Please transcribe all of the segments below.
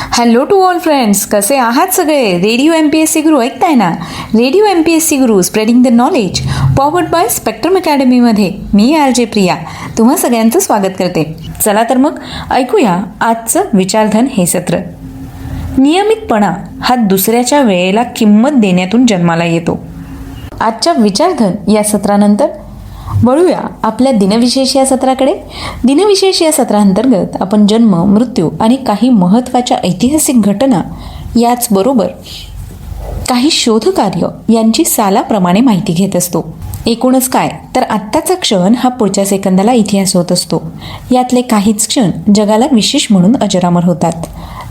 Hello to all friends कसे आहात सगळे? Radio M P S C Guru ऐकताय ना? Radio M P S C Guru spreading the knowledge powered by spectrum अकॅडमीमध्ये मी R J Priya. तुम्हा सगळ्यांचं स्वागत करते. चला तर मग ऐकूया आजचं विचारधन हे सत्र. नियमितपणा हा दुसऱ्याच्या वेळेला किंमत देण्यातून जन्माला येतो. आजच्या विचारधन या सत्रानंतर वळूया आपल्या दिनविशेष या सत्राकडे. दिनविशेष या सत्रांतर्गत आपण जन्म मृत्यू आणि काही महत्त्वाच्या ऐतिहासिक घटना याचबरोबर काही शोधकार्य यांची सालाप्रमाणे माहिती घेत असतो. एकूणच काय? तर आत्ताचा क्षण हा पुढच्या सेकंदाला इतिहास होत असतो. यातले काहीच क्षण जगाला विशेष म्हणून अजरामर होतात.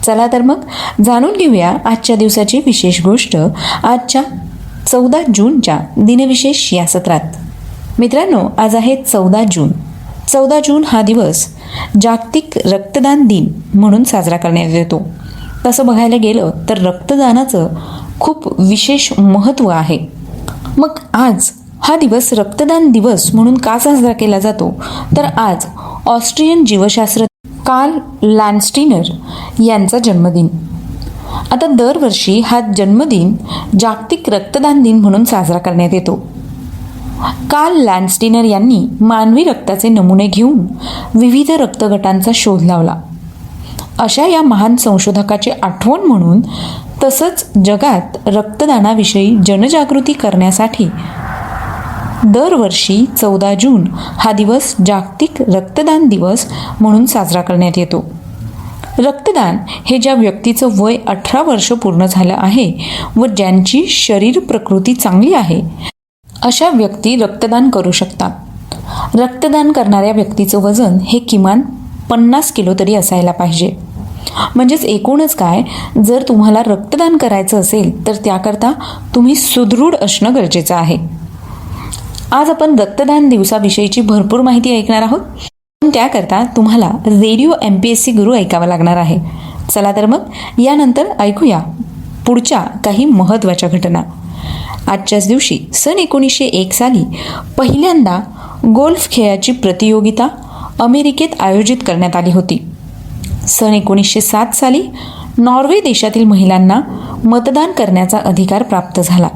चला तर मग जाणून घेऊया आजच्या दिवसाची विशेष गोष्ट आजच्या चौदा जूनच्या दिनविशेष या सत्रात. मित्रांनो आज आहे चौदा जून. चौदा जून हा दिवस जागतिक रक्तदान दिन म्हणून साजरा करण्यात येतो. तसं बघायला गेलं तर रक्तदानाचं खूप विशेष महत्त्व आहे. मग आज हा दिवस रक्तदान दिवस म्हणून का साजरा केला जातो? तर आज ऑस्ट्रियन जीवशास्त्र कार्ल लँडस्टीनर यांचा जन्मदिन. आता दरवर्षी हा जन्मदिन जागतिक रक्तदान दिन म्हणून साजरा करण्यात येतो. काल लँडस्टीनर यांनी मानवी रक्ताचे नमुने घेऊन विविध रक्तगटांचा शोध लावला. अशा या महान संशोधकाची आठवण म्हणून तसंच जगात रक्तदानाविषयी जनजागृती करण्यासाठी दरवर्षी चौदा जून हा दिवस जागतिक रक्तदान दिवस म्हणून साजरा करण्यात येतो. रक्तदान हे ज्या व्यक्तीचं वय अठरा वर्ष पूर्ण झालं आहे व ज्यांची शरीर प्रकृती चांगली आहे अशा व्यक्ती रक्तदान करू शकतात. रक्तदान करणाऱ्या व्यक्तीचं वजन हे किमान पन्नास किलो तरी असायला पाहिजे. म्हणजेच एकूणच काय जर तुम्हाला रक्तदान करायचं असेल तर त्याकरता तुम्ही सुदृढ असणं गरजेचं आहे. आज आपण रक्तदान दिवसाविषयीची भरपूर माहिती ऐकणार आहोत. पण त्याकरता तुम्हाला radio M P S C Guru ऐकावा लागणार आहे. चला तर मग यानंतर ऐकूया पुढच्या काही महत्त्वाच्या घटना. आजच्याच दिवशी सन एकोणीसशे एक साली पहिल्यांदा गोल्फ खेळाची प्रतियोगिता अमेरिकेत आयोजित करण्यात आली होती. सन एकोणीसशे सात साली नॉर्वे देशातील महिलांना मतदान करण्याचा अधिकार प्राप्त झाला.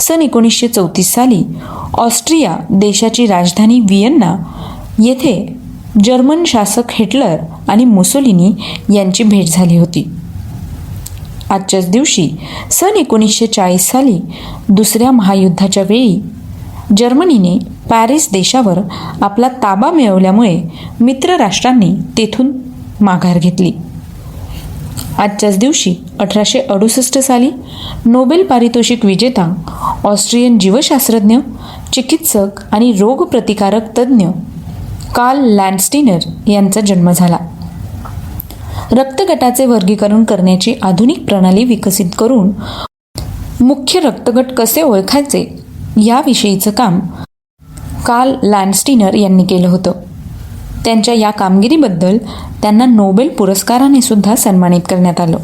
सन एकोणीसशे चौतीस साली ऑस्ट्रिया देशाची राजधानी व्हिएन्ना येथे जर्मन शासक हिटलर आणि मुसोलिनी यांची भेट झाली होती. आजच्याच दिवशी सन एकोणीसशे चाळीस साली दुसऱ्या महायुद्धाच्या वेळी जर्मनीने पॅरिस देशावर आपला ताबा मिळवल्यामुळे मित्र राष्ट्रांनी तेथून माघार घेतली. आजच्याच दिवशी अठराशे अडुसष्ट साली नोबेल पारितोषिक विजेता ऑस्ट्रियन जीवशास्त्रज्ञ चिकित्सक आणि रोगप्रतिकारक तज्ज्ञ कार्ल लँडस्टीनर यांचा जन्म झाला. रक्तगटाचे वर्गीकरण करण्याची आधुनिक प्रणाली विकसित करून मुख्य रक्तगट कसे ओळखायचे याविषयीचं काम कार्ल लँडस्टीनर यांनी केलं होतं. त्यांच्या या कामगिरीबद्दल त्यांना नोबेल पुरस्काराने सुद्धा सन्मानित करण्यात आलं.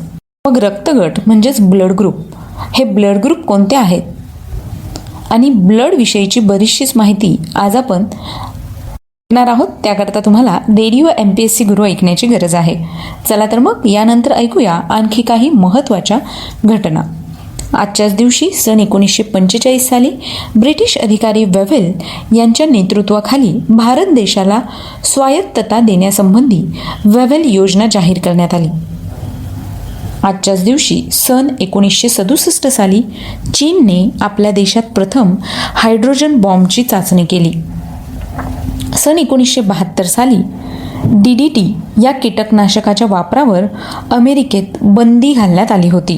मग रक्तगट म्हणजेच ब्लड ग्रुप हे ब्लड ग्रुप कोणते आहेत? आणि ब्लड विषयीची बरीचशीच माहिती आज आपण ऐकणार आहोत. त्याकरता तुम्हाला radio M P S C Guru ऐकण्याची गरज आहे. चला तर मग यानंतर ऐकूया आणखी काही महत्त्वाच्या घटना. आजच्याच दिवशी सन एकोणीसशे पंचेचाळीस साली ब्रिटिश अधिकारी वेव्हेल यांच्या नेतृत्वाखाली भारत देशाला स्वायत्तता देण्यासंबंधी वेव्हेल योजना जाहीर करण्यात आली. आजच्याच दिवशी सन एकोणीसशे सदुसष्ट साली चीनने आपल्या देशात प्रथम हायड्रोजन बॉम्बची चाचणी केली. सन एकोणीसशे बहात्तर साली डी डी टी या कीटकनाशकाच्या वापरावर अमेरिकेत बंदी घालण्यात आली होती.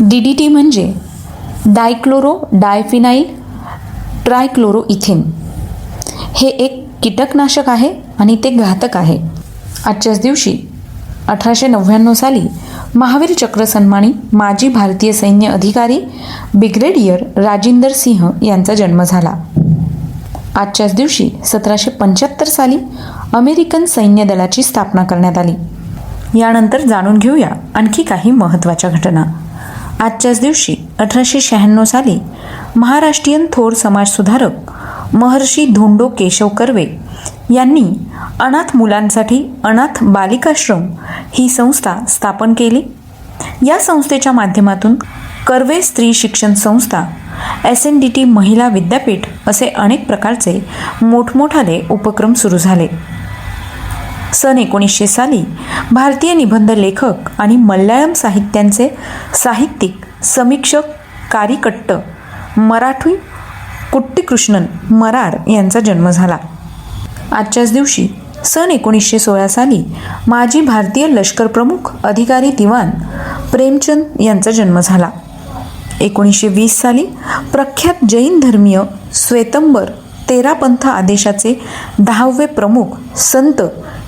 डी डी टी म्हणजे डायक्लोरो डायफिनाईल ट्रायक्लोरो इथेन हे एक कीटकनाशक आहे आणि ते घातक आहे. आजच्याच दिवशी अठराशे नव्याण्णव साली महावीर चक्र सन्मानी माजी भारतीय सैन्य अधिकारी ब्रिगेडियर राजिंदर सिंह यांचा जन्म झाला. आजच्याच दिवशी सतराशे पंच्याहत्तर साली अमेरिकन सैन्य दलाची स्थापना करण्यात आली. यानंतर जाणून घेऊया आणखी काही महत्त्वाच्या घटना. आजच्याच दिवशी अठराशे शहाण्णव साली महाराष्ट्रीयन थोर समाजसुधारक महर्षी धोंडो केशव कर्वे यांनी अनाथ मुलांसाठी अनाथ बालिकाश्रम ही संस्था स्थापन केली. या संस्थेच्या माध्यमातून कर्वे स्त्री शिक्षण संस्था एस एन डी टी महिला विद्यापीठ असे अनेक प्रकारचे मोठमोठाले उपक्रम सुरू झाले. सन एकोणीसशे साली भारतीय निबंध लेखक आणि मल्याळम साहित्यांचे साहित्यिक समीक्षक कारिकट्ट मराठी कुट्टीकृष्णन मरार यांचा जन्म झाला. आजच्याच दिवशी सन एकोणीसशे सोळा साली माजी भारतीय लष्कर प्रमुख अधिकारी दिवान प्रेमचंद यांचा जन्म झाला. एकोणीसशे वीस साली प्रख्यात जैन धर्मीय श्वेतंबर तेरा पंथ आदेशाचे दहावे प्रमुख संत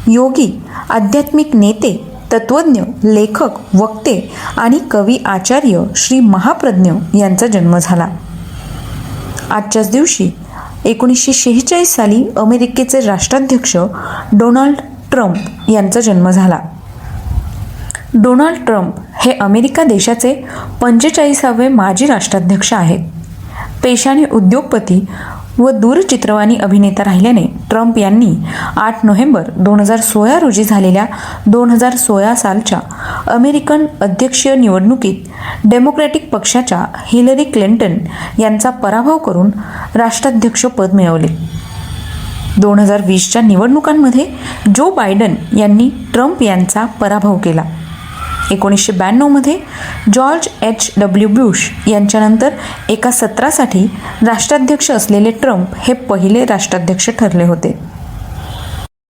योगी आध्यात्मिक नेते तत्वज्ञ लेखक वक्ते आणि कवी आचार्य श्री महाप्रज्ञ यांचा जन्म झाला. आजच्याच दिवशी एकोणीसशे शेहेचाळीस साली अमेरिकेचे राष्ट्राध्यक्ष डोनाल्ड ट्रम्प यांचा जन्म झाला. डोनाल्ड ट्रम्प हे अमेरिका देशाचे पंचेचाळीसावे माजी राष्ट्राध्यक्ष आहेत. पेशाने उद्योगपती व दूरचित्रवाणी अभिनेता राहिल्याने ट्रम्प यांनी आठ नोव्हेंबर दोन हजार सोळा रोजी झालेल्या दोन हजार सोळा सालच्या अमेरिकन अध्यक्षीय निवडणुकीत डेमोक्रॅटिक पक्षाच्या हिलरी क्लिंटन यांचा पराभव करून राष्ट्राध्यक्षपद मिळवले. दोन हजार वीसच्या निवडणुकांमध्ये जो बायडन यांनी ट्रम्प यांचा पराभव केला. एकोणीसशे ब्याण्णवमध्ये जॉर्ज एच डब्ल्यू ब्युश यांच्यानंतर एका सत्रासाठी राष्ट्राध्यक्ष असलेले ट्रम्प हे पहिले राष्ट्राध्यक्ष ठरले होते.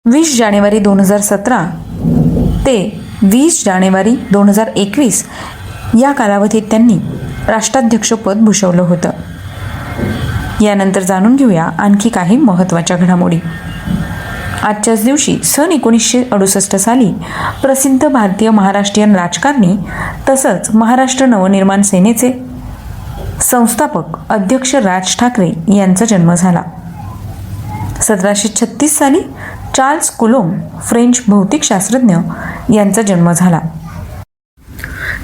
वीस जानेवारी दोन हजार सतरा ते वीस जानेवारी दोन हजार एकवीस या कालावधीत त्यांनी राष्ट्राध्यक्षपद भूषवलं होतं. यानंतर जाणून घेऊया आणखी काही महत्त्वाच्या घडामोडी. आजच्याच दिवशी सन एकोणीसशे अडुसष्ट साली प्रसिद्ध भारतीय महाराष्ट्रीयन राजकारणी तसंच महाराष्ट्र नवनिर्माण सेनेचे संस्थापक अध्यक्ष राज ठाकरे यांचा जन्म झाला. सतराशे छत्तीस साली चार्ल्स कुलोम फ्रेंच भौतिकशास्त्रज्ञ यांचा जन्म झाला.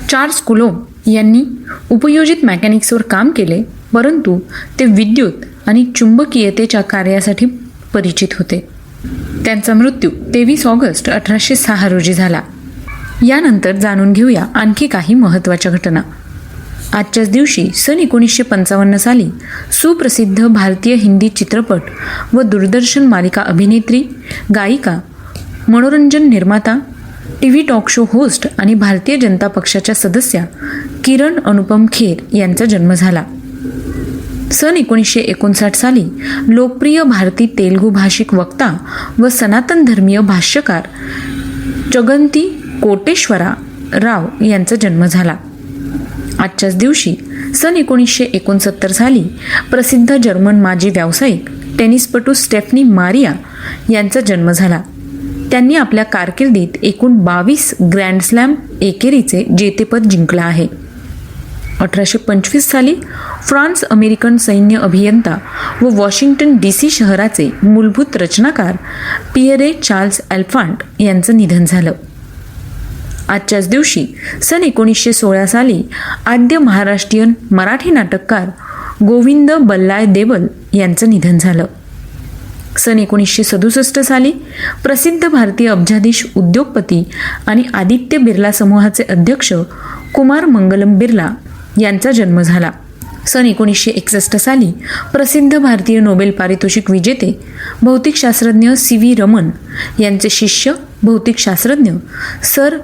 चार्ल्स कुलोम यांनी उपयोजित मेकॅनिक्सवर काम केले परंतु ते विद्युत आणि चुंबकीयतेच्या कार्यासाठी परिचित होते. त्यांचा मृत्यू तेवीस ऑगस्ट अठराशे सहा रोजी झाला. यानंतर जाणून घेऊया आणखी काही महत्त्वाच्या घटना. आजच्याच दिवशी सन एकोणीसशे पंचावन्न साली सुप्रसिद्ध भारतीय हिंदी चित्रपट व दूरदर्शन मालिका अभिनेत्री गायिका मनोरंजन निर्माता T V talk show host आणि भारतीय जनता पक्षाच्या सदस्या किरण अनुपम खेर यांचा जन्म झाला. सन एकोणीसशे एकोणसाठ साली लोकप्रिय भारती तेलुगू भाषिक वक्ता व सनातन धर्मीय भाष्यकार जगंती कोटेश्वरा राव यांचा जन्म झाला. आजच्याच दिवशी सन एकोणीसशे एकोणसत्तर साली प्रसिद्ध जर्मन माजी व्यावसायिक टेनिसपटू स्टेफनी मारिया यांचा जन्म झाला. त्यांनी आपल्या कारकिर्दीत एकूण बावीस ग्रँड स्लॅम एकेरीचे जेतेपद जिंकलं आहे. अठराशे पंचवीस साली फ्रान्स अमेरिकन सैन्य अभियंता व वॉशिंग्टन डी सी शहराचे मूलभूत रचनाकार पियरे चार्ल्स अल्फांट यांचं निधन झालं. आजच्याच दिवशी सन एकोणीसशे सोळा साली आद्य महाराष्ट्रीयन मराठी नाटककार गोविंद बल्लाय देवल यांचं निधन झालं. सन एकोणीसशे सदुसष्ट साली प्रसिद्ध भारतीय अब्जाधीश उद्योगपती आणि आदित्य बिर्ला समूहाचे अध्यक्ष कुमार मंगलम बिर्ला यांचा जन्म झाला. सन एकोणीसशे एकसष्ट साली प्रसिद्ध भारतीय नोबेल पारितोषिक विजेते भौतिकशास्त्रज्ञ सी व्ही रमन यांचे शिष्य भौतिकशास्त्रज्ञ सर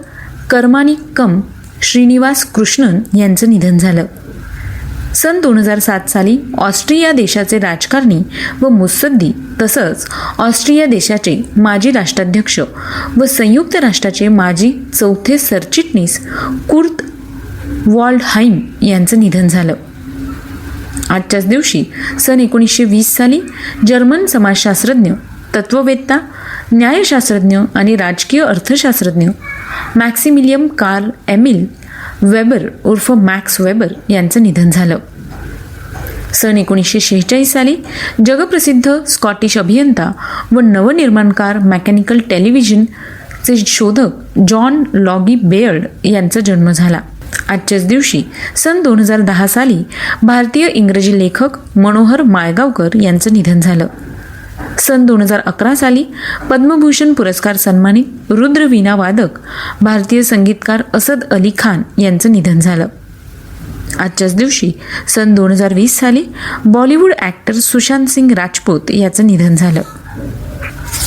कर्मानिकम श्रीनिवास कृष्णन यांचं निधन झालं. सन दोन हजार सात साली ऑस्ट्रिया देशाचे राजकारणी व मुत्सद्दी तसंच ऑस्ट्रिया देशाचे माजी राष्ट्राध्यक्ष व संयुक्त राष्ट्राचे माजी चौथे सरचिटणीस कुर्त वॉल्डहाईम यांचं निधन झालं. आजच्याच दिवशी सन एकोणीसशे वीस साली जर्मन समाजशास्त्रज्ञ तत्ववेत्ता न्यायशास्त्रज्ञ आणि राजकीय अर्थशास्त्रज्ञ मॅक्सिमिलियम कार्ल एमिल वेबर उर्फ मॅक्स वेबर यांचं निधन झालं. सन एकोणीसशे शेहेचाळीस साली जगप्रसिद्ध स्कॉटिश अभियंता व नवनिर्माणकार मेकॅनिकल टेलिव्हिजनचे शोधक जॉन लॉगी बेअर्ड यांचा जन्म झाला. आजच्याच दिवशी सन दोन हजार दहा साली भारतीय इंग्रजी लेखक मनोहर माळगावकर यांचं निधन झालं. सन दोन हजार अकरा साली पद्मभूषण पुरस्कार सन्मानित रुद्रवीणा वादक भारतीय संगीतकार असद अली खान यांचं निधन झालं. आजच्याच दिवशी सन दोन हजार वीस साली बॉलिवूड ॲक्टर सुशांत सिंग राजपूत याचं निधन झालं.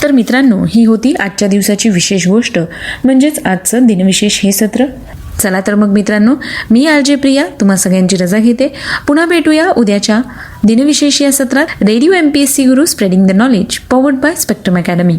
तर मित्रांनो ही होती आजच्या दिवसाची विशेष गोष्ट. म्हणजेच आजचं दिनविशेष हे सत्र. चला तर मग मित्रांनो मी आर प्रिया तुम्हा सगळ्यांची रजा घेते. पुन्हा भेटूया उद्याच्या दिनविशेष या सत्रात. Radio M P S C Guru spreading the knowledge powered by Spectrum academy